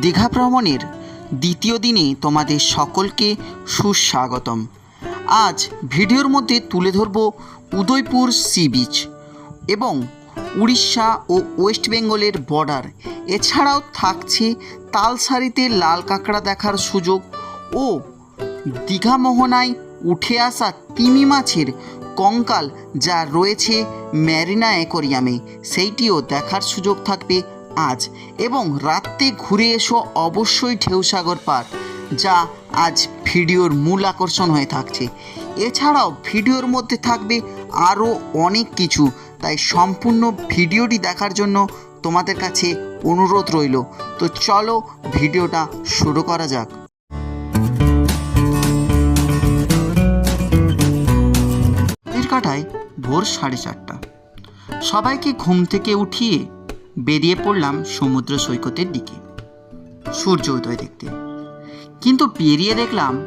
দীঘা ভ্রমণের দ্বিতীয় দিনে তোমাদের সকলকে সুস্বাগতম। আজ ভিডিওর মধ্যে তুলে ধরব উদয়পুর সি বিচ এবং উড়িষ্যা ও ওয়েস্ট বেঙ্গলের বর্ডার। এছাড়াও থাকছে তালসারিতে লাল কাঁকড়া দেখার সুযোগ ও দীঘা মোহনায় উঠে আসা তিমি মাছের কঙ্কাল যা রয়েছে ম্যারিনা অ্যাকোরিয়ামে, সেইটিও দেখার সুযোগ থাকবে আজ এবং রাত্রে ঘুরে এসো অবশ্যই ঢেউসাগর পার যা আজ ভিডিওর মূল আকর্ষণ হয়ে থাকছে। এছাড়াও ভিডিওর মধ্যে থাকবে আরও অনেক কিছু, তাই সম্পূর্ণ ভিডিওটি দেখার জন্য তোমাদের কাছে অনুরোধ রইল। তো চলো ভিডিওটা শুরু করা যাক। কাটায় ভোর সাড়ে চারটা। সবাইকে ঘুম থেকে উঠিয়ে বেরিয়ে পড়লাম সমুদ্র সৈকতের দিকে, সূর্য উদয় দেখতে। কিন্তু বেরিয়ে দেখলাম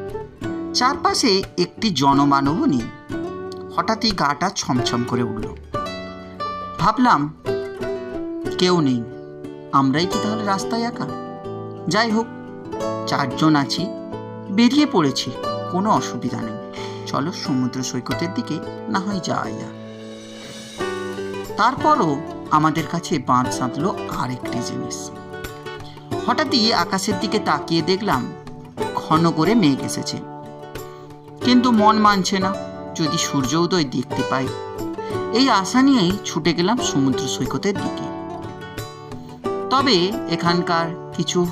চারপাশে একটি জনমানবও নেই। হঠাৎই গাটা ছমছম করে উঠল। ভাবলাম, কেউ নেই, আমরাই কি তাহলে রাস্তায় একা? যাই হোক, চারজন আছি, বেরিয়ে পড়েছি, কোনো অসুবিধা নেই। চলো সমুদ্র সৈকতের দিকে, না হয় যাওয়া যাক তারপরও আমাদের কাছে বাঁধ সাঁতলো আরেকটি জিনিস। হঠাৎই আকাশের দিকে তাকিয়ে দেখলাম, ঘন করে মেঘ এসেছে। কিন্তু মন মানছে না, যদি সূর্য উদয় দেখতে পাই। এই আশা নিয়েই ছুটে গেলাম সমুদ্র সৈকতের দিকে। তবে এখানকার কিছু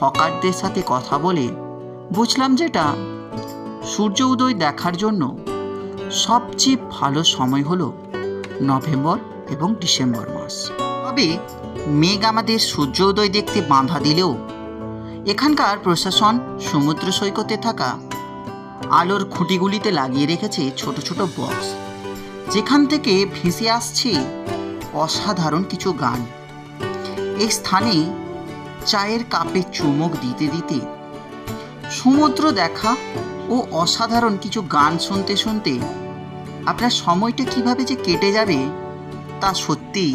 হকারদের সাথে কথা বলে বুঝলাম যেটা, সূর্য উদয় দেখার জন্য সবচেয়ে ভালো সময় হলো নভেম্বর এবং ডিসেম্বর মাস। তবে মেঘ আমাদের সূর্যোদয় দেখতে বাঁধা দিলেও এখানকার প্রশাসন সমুদ্র সৈকতে থাকা আলোর খুঁটিগুলিতে লাগিয়ে রেখেছে ছোট ছোট বক্স। যেখান থেকে ভেসে আসছে অসাধারণ কিছু গান। এই স্থানে চায়ের কাপে চুমুক দিতে দিতে সমুদ্র দেখা ও অসাধারণ কিছু গান শুনতে শুনতে আপনার সময়টা কীভাবে যে কেটে যাবে তা সত্যি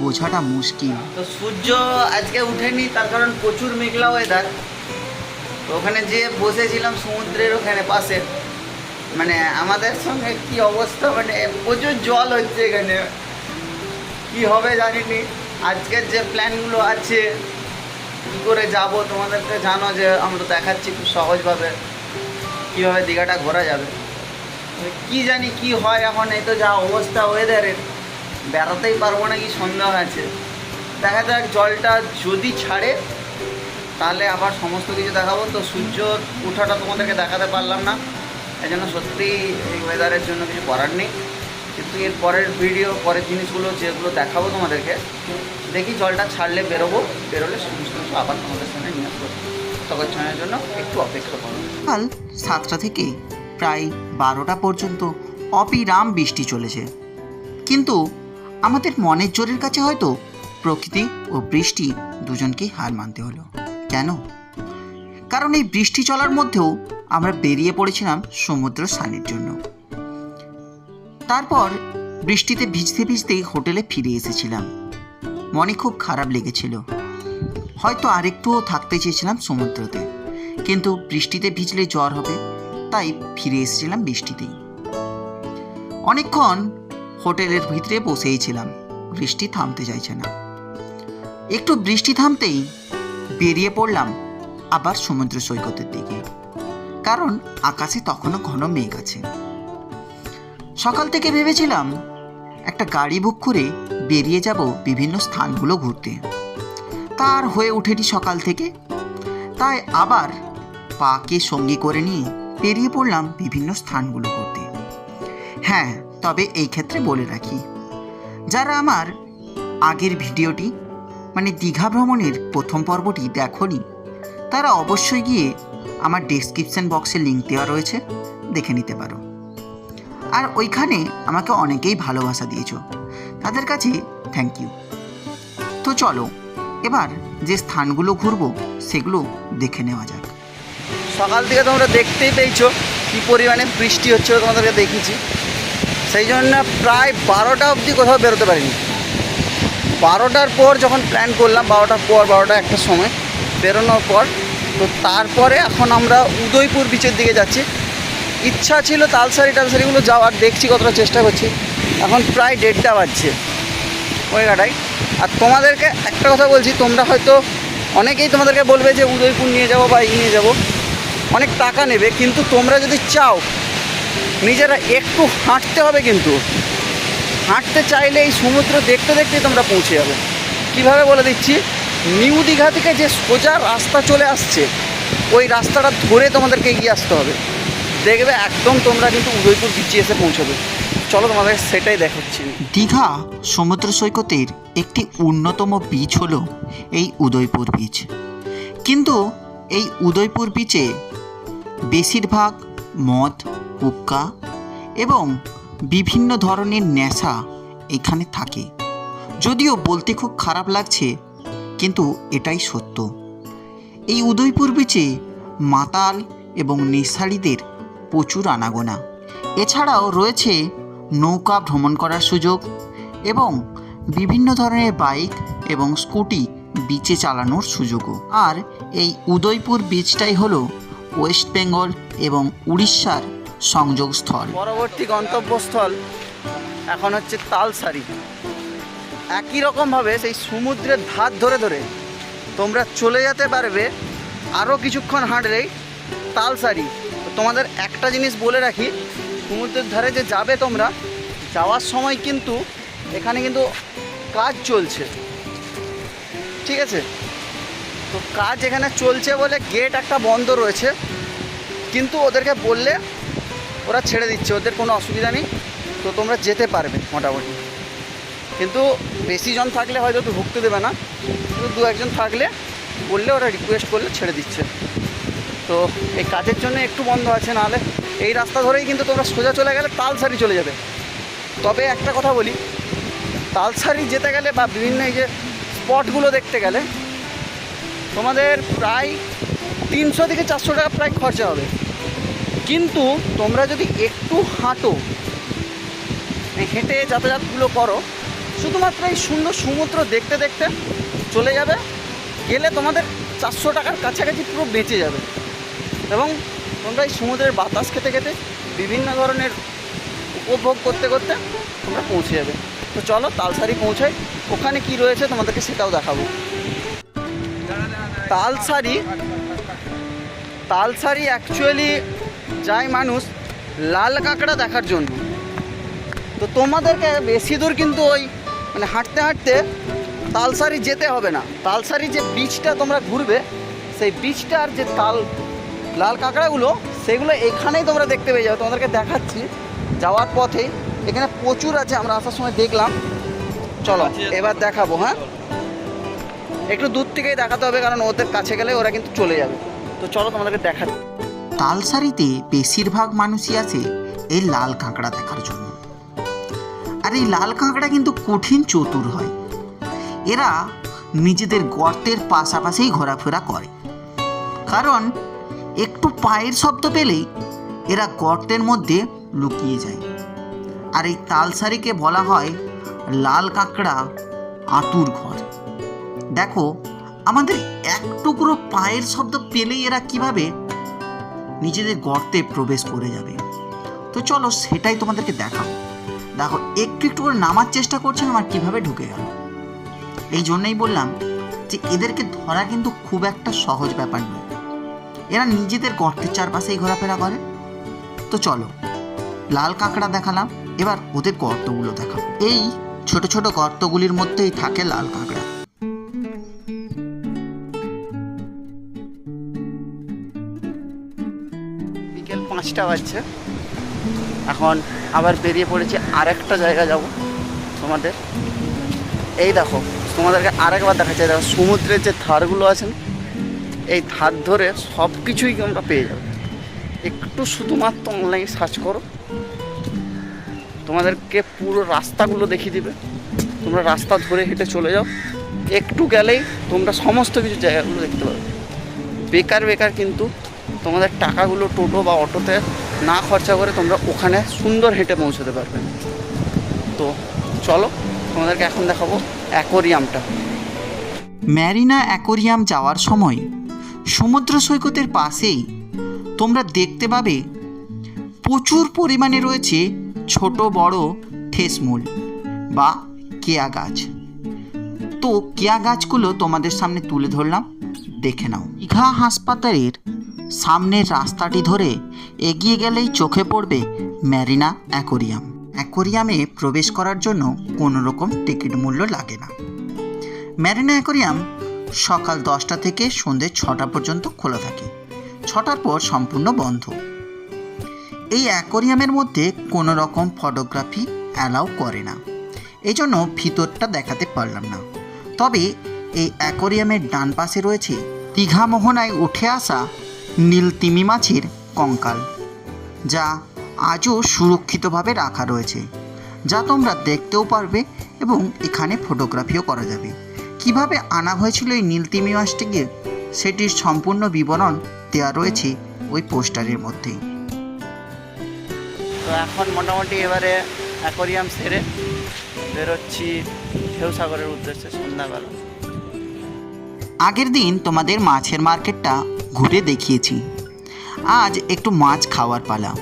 বোঝাটা মুশকিল। তো সূর্য আজকে উঠেনি, তার কারণ প্রচুর মেঘলা ওয়েদার তো ওখানে যে বসেছিলাম সমুদ্রের ওখানে পাশে। মানে আমাদের সঙ্গে কি অবস্থা মানে প্রচুর জল হচ্ছে এখানে। কি হবে জানিনি। আজকের যে প্ল্যানগুলো আছে, কী করে যাব তোমাদেরকে জানো যে, আমরা দেখাচ্ছি খুব সহজভাবে কীভাবে দীঘাটা ঘোরা যাবে। কি জানি কি হয় এখন, এই তো যা অবস্থা ওয়েদারের বেড়াতেই পারব নাকি সন্দেহ আছে দেখা যাক, জলটা যদি ছাড়ে, তাহলে আবার সমস্ত কিছু দেখাবো। তো সূর্য ওঠাটা তোমাদেরকে দেখাতে পারলাম না। এই জন্য সত্যি এই ওয়েদারের জন্য কিছু করার নেই। কিন্তু এর পরের ভিডিও পরের জিনিসগুলো যেগুলো দেখাবো তোমাদেরকে, দেখি জলটা ছাড়লে বেরোবো। বেরোলে সমস্ত কিছু আবার তোমাদের সামনে নিয়ে আসব। ততক্ষণের জন্য একটু অপেক্ষা করো। সকাল সাতটা থেকে প্রায় বারোটা পর্যন্ত অবিরাম বৃষ্টি চলেছে। কিন্তু আমাদের মনের জোরের কাছে হয়তো প্রকৃতি ও বৃষ্টি দুজনকেই হার মানতে হলো। কেন? কারণ এই বৃষ্টি চলার মধ্যেও আমরা বেরিয়ে পড়েছিলাম সমুদ্র স্নানের জন্য। তারপর বৃষ্টিতে ভিজতে ভিজতেই হোটেলে ফিরে এসেছিলাম। মনে খুব খারাপ লেগেছিল। হয়তো আরেকটুও থাকতে চেয়েছিলাম সমুদ্রতে। কিন্তু বৃষ্টিতে ভিজলে জ্বর হবে, তাই ফিরে এসেছিলাম বৃষ্টিতেই। অনেকক্ষণ হোটেলের ভিতরে বসেই ছিলাম। বৃষ্টি থামতে চাইছে না। একটু বৃষ্টি থামতেই বেরিয়ে পড়লাম আবার সমুদ্র সৈকতের দিকে। কারণ আকাশে তখনও ঘন মেঘ আছে। সকাল থেকে ভেবেছিলাম একটা গাড়ি বুক করে বেরিয়ে যাব বিভিন্ন স্থানগুলো ঘুরতে। তার হয়ে ওঠেনি সকাল থেকে। তাই আবার পাকে সঙ্গী করে নিয়ে বেরিয়ে পড়লাম বিভিন্ন স্থানগুলো ঘুরতে। হ্যাঁ তবে এই ক্ষেত্রে বলে রাখি, যারা আমার আগের ভিডিওটি মানে দীঘা ভ্রমণের প্রথম পর্বটি দেখনি, তারা অবশ্যই গিয়ে আমার ডেসক্রিপশন বক্সে লিঙ্ক দেওয়া রয়েছে, দেখে নিতে পারো। আর ওইখানে আমাকে অনেকেই ভালোবাসা দিয়েছ, তাদের কাছে থ্যাংক ইউ তো চলো, এবার যে স্থানগুলো ঘুরবো, সেগুলো দেখে নেওয়া যাক। সকাল থেকে তোমরা দেখতেই পেয়েছ, কী পরিমাণে বৃষ্টি হচ্ছে তোমাদেরকে দেখিয়েছি। সেই জন্য প্রায় বারোটা অবধি কোথাও বেরোতে পারিনি। বারোটার পর যখন প্ল্যান করলাম, বারোটার পর, বারোটা একটা সময় বেরোনোর পর, তো তারপরে এখন আমরা উদয়পুর বিচের দিকে যাচ্ছি। ইচ্ছা ছিল তালসারি টালসারিগুলো যাওয়ার, দেখছি কতটা চেষ্টা করছি। এখন প্রায় দেড়টা বাজছে ওই গাটাই আর তোমাদেরকে একটা কথা বলছি, তোমরা হয়তো অনেকেই তোমাদেরকে বলবে যে উদয়পুর নিয়ে যাব বা এই নিয়ে যাব। অনেক টাকা নেবে, কিন্তু তোমরা যদি চাও নিজেরা একটু হাঁটতে হবে কিন্তু। হাঁটতে চাইলে এই সমুদ্র দেখতে দেখতে তোমরা পৌঁছে যাবে। কীভাবে বলে দিচ্ছি? নিউ দীঘা থেকে যে সোজা রাস্তা চলে আসছে, ওই রাস্তাটা ধরে তোমাদেরকে এগিয়ে আসতে হবে। দেখবে একদম তোমরা কিন্তু উদয়পুর বিচে এসে পৌঁছবে। চলো তোমাদের সেটাই দেখাচ্ছি দীঘা সমুদ্র সৈকতের একটি অন্যতম বিচ হলো এই উদয়পুর বিচ কিন্তু এই উদয়পুর বিচে বেশিরভাগ মদ হুক্কা এবং বিভিন্ন ধরনের নেশা এখানে থাকে। যদিও বলতে খুব খারাপ লাগছে, কিন্তু এটাই সত্য। এই উদয়পুর বিচে মাতাল এবং নেশাড়িদের প্রচুর আনাগোনা। এছাড়াও রয়েছে নৌকা ভ্রমণ করার সুযোগ এবং বিভিন্ন ধরনের বাইক এবং স্কুটি বিচে চালানোর সুযোগও। আর এই উদয়পুর বিচটাই হলো ওয়েস্ট বেঙ্গল এবং উড়িষ্যার সংযোগস্থল। পরবর্তী গন্তব্যস্থল এখন হচ্ছে তালসারি। একই রকমভাবে সেই সমুদ্রের ধার ধরে ধরে তোমরা চলে যেতে পারবে আরও কিছুক্ষণ হাঁটলেই তালসারি। তোমাদের একটা জিনিস বলে রাখি, সমুদ্রের ধারে যে যাবে তোমরা, যাওয়ার সময় কিন্তু এখানে কিন্তু কাজ চলছে। ঠিক আছে? তো কাজ এখানে চলছে বলে গেট একটা বন্ধ রয়েছে। কিন্তু ওদেরকে বললে ওরা ছেড়ে দিচ্ছে, ওদের কোনো অসুবিধা নেই। তো তোমরা যেতে পারবে মোটামুটি। কিন্তু বেশি জন থাকলে হয়তো তো ঢুকতে দেবে না। কিন্তু দু একজন থাকলে বললে ওরা রিকোয়েস্ট করলে ছেড়ে দিচ্ছে। তো এই কাজের জন্য একটু বন্ধ আছে, নাহলে এই রাস্তা ধরেই কিন্তু তোমরা সোজা চলে গেলে তালসারি চলে যাবে। তবে একটা কথা বলি, তালসারি যেতে গেলে বা বিভিন্ন এই যে স্পটগুলো দেখতে গেলে, তোমাদের প্রায় তিনশো থেকে চারশো টাকা প্রায় খরচা হবে। কিন্তু তোমরা যদি একটু হাঁটো হেঁটে যাতায়াতগুলো করো, শুধুমাত্র এই সুন্দর সমুদ্র দেখতে দেখতে চলে যাবে, গেলে তোমাদের চারশো টাকার কাছাকাছি পুরো বেঁচে যাবে। এবং তোমরা এই সমুদ্রের বাতাস খেতে খেতে বিভিন্ন ধরনের উপভোগ করতে করতে তোমরা পৌঁছে যাবে। তো চলো তালসারি পৌঁছাই, ওখানে কি রয়েছে তোমাদেরকে সেটাও দেখাবো। তালসারি তালসারি অ্যাকচুয়ালি যায় মানুষ লাল কাঁকড়া দেখার জন্য। তো তোমাদেরকে বেশি দূর কিন্তু ওই মানে হাঁটতে হাঁটতে তালসারি যেতে হবে না। তালসারি যে বীজটা তোমরা ঘুরবে সেই বীজটার যে তাল লাল কাঁকড়াগুলো সেগুলো এখানেই তোমরা দেখতে পেয়ে যাবে। তোমাদেরকে দেখাচ্ছি যাওয়ার পথেই এখানে প্রচুর আছে আমরা আসার সময় দেখলাম। চলো এবার দেখাবো হ্যাঁ? একটু দূর থেকেই দেখাতে হবে কারণ ওদের কাছে গেলে ওরা কিন্তু চলে যাবে। তো চলো তোমাদেরকে দেখা তালসারিতে বেশিরভাগ মানুষই আসে এই লাল কাঁকড়া দেখার জন্য। আর এই লাল কাঁকড়া কিন্তু কঠিন চতুর হয়। এরা নিজেদের গর্তের পাশাপাশিই ঘোরাফেরা করে। কারণ একটু পায়ের শব্দ পেলেই এরা গর্তের মধ্যে লুকিয়ে যায়। আর এই তালসারিকে বলা হয় লাল কাঁকড়া আতুর ঘর। দেখো, আমাদের এক টুকরো পায়ের শব্দ পেলেই এরা কীভাবে নিজেদের গর্তে প্রবেশ করে যাবে। তো চলো সেটাই তোমাদেরকে দেখাবো। দেখো, একটু একটু করে নামার চেষ্টা করছেন আমার কীভাবে ঢুকে গেল। এই জন্যই বললাম যে, এদেরকে ধরা কিন্তু খুব একটা সহজ ব্যাপার নয়। এরা নিজেদের গর্তের চারপাশেই ঘোরাফেরা করে। তো চলো, লাল কাঁকড়া দেখালাম, এবার ওদের গর্তগুলো দেখাবো। এই ছোট ছোট গর্তগুলির মধ্যেই থাকে লাল কাঁকড়া। পাঁচটা বাজছে। এখন আবার বেরিয়ে পড়েছি আরেকটা জায়গা যাব তোমাদের। এই দেখো, তোমাদেরকে আরেকবার দেখাচ্ছি। দেখো, সমুদ্রের যে ধারগুলো আছেন এই ধার ধরে সব কিছুই তোমরা পেয়ে যাবে। একটু শুধুমাত্র অনলাইন সার্চ করো। তোমাদেরকে পুরো রাস্তাগুলো দেখিয়ে দিবে। তোমরা রাস্তা ধরে হেঁটে চলে যাও। একটু গেলেই তোমরা সমস্ত কিছু জায়গাগুলো দেখতে পাবে। বেকার বেকার কিন্তু তোমাদের টাকাগুলো টোটো বা অটোতে না খরচা করে তোমরা ওখানে সুন্দর হেঁটে পৌঁছতে পারবে। তো চলো, তোমাদেরকে এখন দেখাবো অ্যাকোরিয়ামটা। ম্যারিনা অ্যাকোরিয়াম যাওয়ার সময় সমুদ্র সৈকতের পাশেই তোমরা দেখতে পাবে প্রচুর পরিমাণে রয়েছে ছোট বড় ঠেসমূল বা কেয়া গাছ। তো কেয়া গাছগুলো তোমাদের সামনে তুলে ধরলাম, দেখে নাও। দীঘা হাসপাতালের সামনের রাস্তাটি ধরে এগিয়ে গেলেই চোখে পড়বে ম্যারিনা অ্যাকোরিয়াম। অ্যাকোরিয়ামে প্রবেশ করার জন্য কোনো রকম টিকিট মূল্য লাগে না। ম্যারিনা অ্যাকোরিয়াম সকাল দশটা থেকে সন্ধ্যে ছটা পর্যন্ত খোলা থাকে। ছটার পর সম্পূর্ণ বন্ধ। এই অ্যাকোরিয়ামের মধ্যে কোনো রকম ফটোগ্রাফি অ্যালাউ করে না। এই জন্য ভিতরটা দেখাতে পারলাম না। তবে এই অ্যাকোরিয়ামের ডান পাশে রয়েছে দীঘা মোহনায় উঠে আসা নীল তিমি মাছের কঙ্কাল যা আজও সুরক্ষিতভাবে রাখা রয়েছে যা তোমরা দেখতেও পারবে এবং এখানে ফটোগ্রাফিও করা যাবে। কীভাবে আনা হয়েছিল এই নীলতিমি মাছটিকে সেটির সম্পূর্ণ বিবরণ দেওয়া রয়েছে ওই পোস্টারের মধ্যেই। তো এখন মোটামুটি এবারে অ্যাকোরিয়াম সেরে বেরোচ্ছি ঢেউসাগরের উদ্দেশ্যে সন্ধ্যাবেলা। আগের দিন তোমাদের মাছের মার্কেটটা ঘুরে দেখিয়েছি। আজ একটু মাছ খাওয়ার পালা।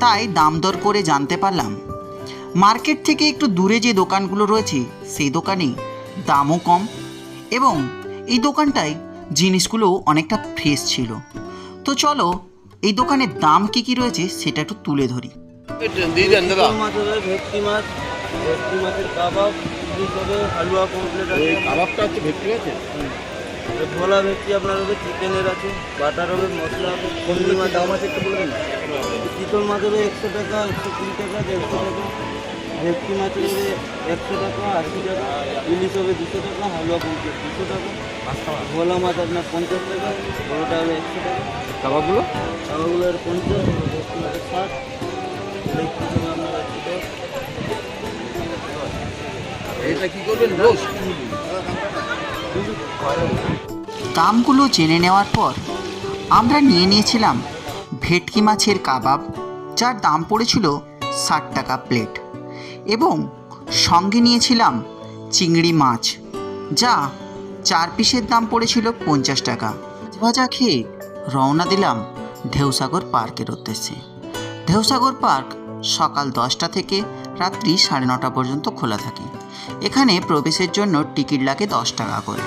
তাই দাম দর করে জানতে পারলাম। মার্কেট থেকে একটু দূরে যে দোকানগুলো রয়েছে সেই দোকানে দামও কম এবং এই দোকানটায় জিনিসগুলো অনেকটা ফ্রেশ ছিল। তো চলো এই দোকানের দাম কী কী রয়েছে সেটা একটু তুলে ধরি। কাবাব হালুয়া কমপ্লিট আছে কাবাবটা হচ্ছে ভেটকি আছে আর ভোলা ভেটকি আপনার হবে? চিকেনের আছে বাটার হবে মশলা হবে কমলি মাছ দাম আছে একটু বলবেন চিতল মাছ হবে একশো টাকা একশো কুড়ি টাকা দেড়শো টাকা। ভেটকি মাছ হবে একশো টাকা আশি টাকা। ইলিশ হবে দুশো টাকা হালুয়া কমপ্লিট দুশো টাকা। ভোলা মাছ আপনার পঞ্চাশ টাকা বড়োটা হবে একশো টাকা। কাবাবগুলো? কাবাগুলোর পঞ্চাশ ভেটকি মাছের ষাট ভেটকি হবে আপনার আশি টাকা এটা কি করবেন? রোজ দামগুলো জেনে নেওয়ার পর আমরা নিয়ে নিয়েছিলাম ভেটকি মাছের কাবাব, যার দাম পড়েছিল ষাট টাকা প্লেট, এবং সঙ্গে নিয়েছিলাম চিংড়ি মাছ, যা চার পিসের দাম পড়েছিল পঞ্চাশ টাকা। ভাজা খেয়ে রওনা দিলাম ঢেউসাগর পার্কের উদ্দেশ্যে। ঢেউসাগর পার্ক সকাল দশটা থেকে রাত্রি সাড়ে নটা পর্যন্ত খোলা থাকে। এখানে প্রবেশের জন্য টিকিট লাগে দশ টাকা করে।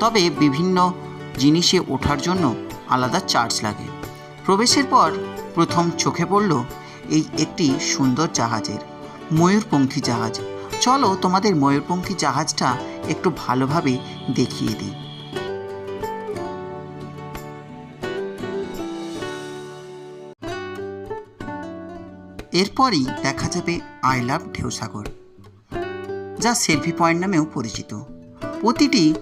তবে বিভিন্ন জিনিসে ওঠার জন্য আলাদা চার্জ লাগে। প্রবেশের পর প্রথম চোখে পড়ল এই একটি সুন্দর জাহাজের, ময়ূরপঙ্খী জাহাজ। চলো তোমাদের ময়ূরপঙ্খী জাহাজটা একটু ভালোভাবে দেখিয়ে দিই। এরপরই দেখা যাবে আই লাভ ঢেউসাগর। যা সেলফি পয়েন্ট নামেও পরিচিত। প্রতিটি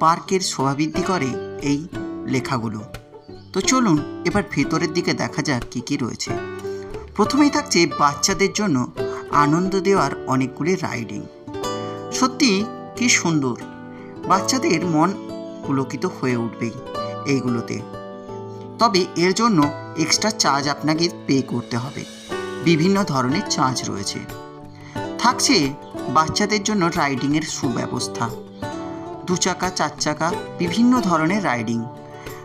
পার্কের শোভাবৃদ্ধি করে এই লেখাগুলো। তো চলুন এবার ভেতরের দিকে দেখা যাক কী কী রয়েছে। প্রথমেই থাকছে বাচ্চাদের জন্য আনন্দ দেওয়ার অনেকগুলি রাইডিং। সত্যি কি সুন্দর, বাচ্চাদের মন পুলকিত হয়ে উঠবেই এইগুলোতে। তবে এর জন্য এক্সট্রা চার্জ আপনাকে পে করতে হবে। বিভিন্ন ধরনের চার্জ রয়েছে। থাকছে বাচ্চাদের জন্য রাইডিংয়ের সুব্যবস্থা। দু চাকা চার চাকা বিভিন্ন ধরনের রাইডিং।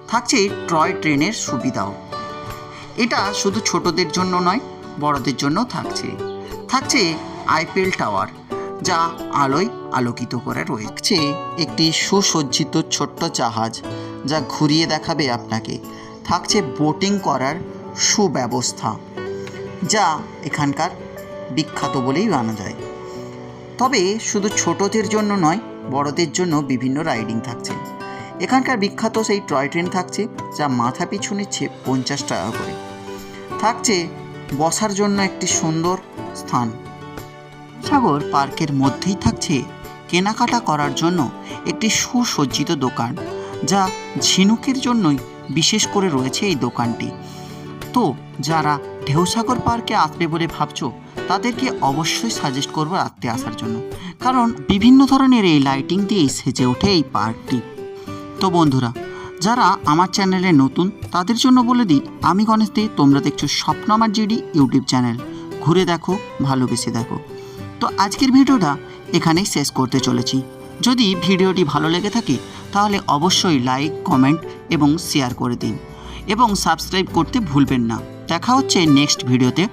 থাকছে টয় ট্রেনের সুবিধাও। এটা শুধু ছোটদের জন্য নয়, বড়দের জন্য থাকছে। থাকছে আইপিএল টাওয়ার, যা আলোয় আলোকিত করে রয়েছে। একটি সুসজ্জিত ছোট্ট জাহাজ, যা ঘুরিয়ে দেখাবে আপনাকে। থাকছে বোটিং করার সুব্যবস্থা, যা এখানকার বিখ্যাত বলেই জানা যায়। তবে শুধু ছোটদের জন্য নয়, বড়দের জন্য বিভিন্ন রাইডিং থাকছে। এখানকার বিখ্যাত সেই টয় ট্রেন থাকছে, যা মাথা পিছু নিচ্ছে পঞ্চাশ টাকা করে। থাকছে বসার জন্য একটি সুন্দর স্থান। সাগর পার্কের মধ্যেই থাকছে কেনাকাটা করার জন্য একটি সুসজ্জিত দোকান, যা ঝিনুকের জন্যই বিশেষ করে রয়েছে এই দোকানটি। তো, যারা ঢেউসাগর পার্কে আসবে বলে ভাবছ তাদেরকে অবশ্যই সাজেস্ট করব রাত্রে আসার জন্য। কারণ বিভিন্ন ধরনের এই লাইটিং দিয়েই সেজে ওঠে এই পার্কটি। তো বন্ধুরা, যারা আমার চ্যানেলে নতুন, তাদের জন্য বলে দিই, আমি গণেশ দে, তোমরা দেখছ স্বপ্ন আমার জিডি ইউটিউব চ্যানেল ঘুরে দেখো, ভালোবেসে দেখো। তো আজকের ভিডিওটা এখানেই শেষ করতে চলেছি। যদি ভিডিওটি ভালো লেগে থাকে, তাহলে অবশ্যই লাইক কমেন্ট এবং শেয়ার করে দিন। এবং সাবস্ক্রাইব করতে ভুলবেন না। দেখা হচ্ছে নেক্সট ভিডিওতে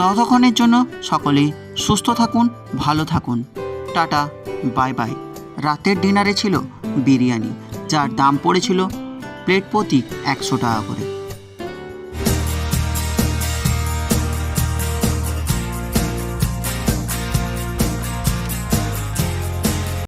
ততক্ষণের জন্য সকলেই সুস্থ থাকুন, ভালো থাকুন। Tata, bye bye. রাতের ডিনারে ছিল বিরিয়ানি, যার দাম পড়েছিল প্লেট প্রতি একশো টাকা করে।